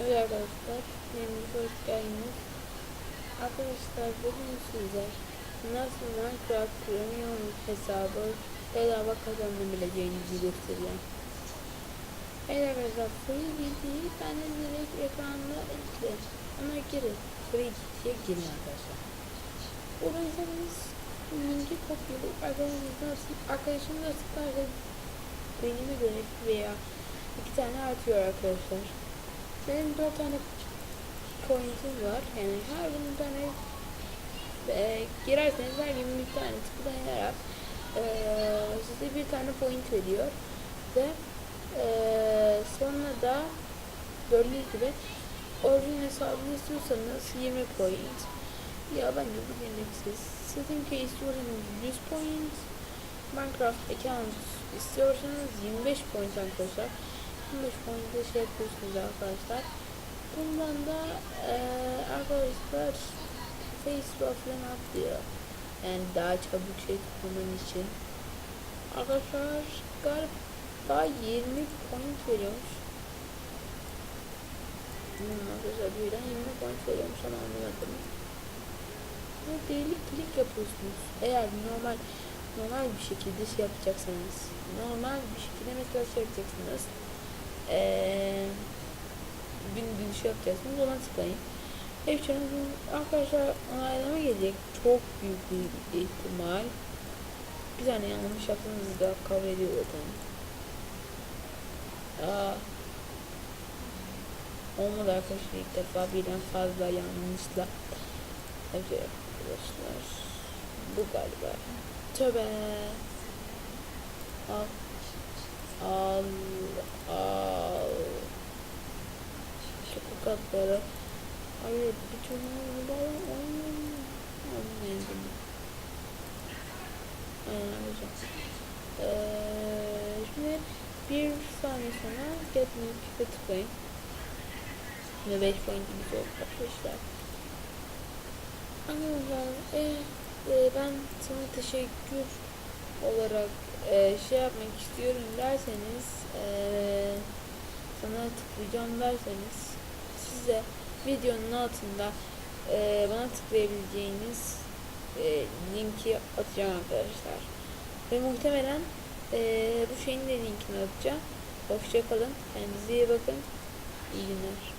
Evet arkadaşlar, yerimize hoş geldiniz. Arkadaşlar bugün size nasıl Minecraft Premium hesabı bedava kazanabileceğinizi göstereceğim. Evet arkadaşlar, free GT'yi ben de direkt ekranda ekle. Ona girin. Free GT'ye girin arkadaşlar. Uğraşsanız linki kopyalayıp arkadaşınızla arkadaşınızla tıklarsa beynimi göre veya iki tane artıyor arkadaşlar. Benim dört tane coin'im var. Yani her bir tane e, girerseniz her gün bir tane tıklayarak e, size bir tane point veriyor. Ve e, sonra da gördüğünüz gibi orijinal hesabını istiyorsanız 20 point. Ya bence bu gereksiz. Sizin ki istiyorsanız 100 point. Minecraft account istiyorsanız 25 point arkadaşlar. 25 point'e şey yapıyorsunuz arkadaşlar. Bundan da eee arkadaşlar Facebook falan atlıyor. Yani daha çabuk şey tutmanın için. Arkadaşlar galiba 20 point veriyormuş. Hmm, arkadaşlar birden 20 point veriyormuş ama anlamadım. Ve deli klik yapıyorsunuz. Eğer normal normal bir şekilde şey yapacaksanız normal bir şekilde mesela şey yapacaksınız eee gün gün şey yapacaksınız ona tıklayın. Hepsinin arkadaşlar onaylama gelecek. Çok büyük bir ihtimal. Bir tane yanlış yaptığınızı da kabul ediyor zaten. Aa, olmadı arkadaşlar ilk defa birden fazla yanlışla Evet arkadaşlar. Bu galiba. Tövbe. Al. Al. Çok katları. Hayır. Bütün bunları anlayamadım. Aynen hocam. Ee, şimdi bir saniye sonra get me tıklayın. Ve 5 pointimiz oldu arkadaşlar. Arkadaşlar eğer e, ben sana teşekkür olarak e, şey yapmak istiyorum derseniz e, sana tıklayacağım derseniz size videonun altında e, bana tıklayabileceğiniz e, linki atacağım arkadaşlar. Ve muhtemelen e, bu şeyin de linkini atacağım. Hoşçakalın. Kendinize iyi bakın. İyi günler.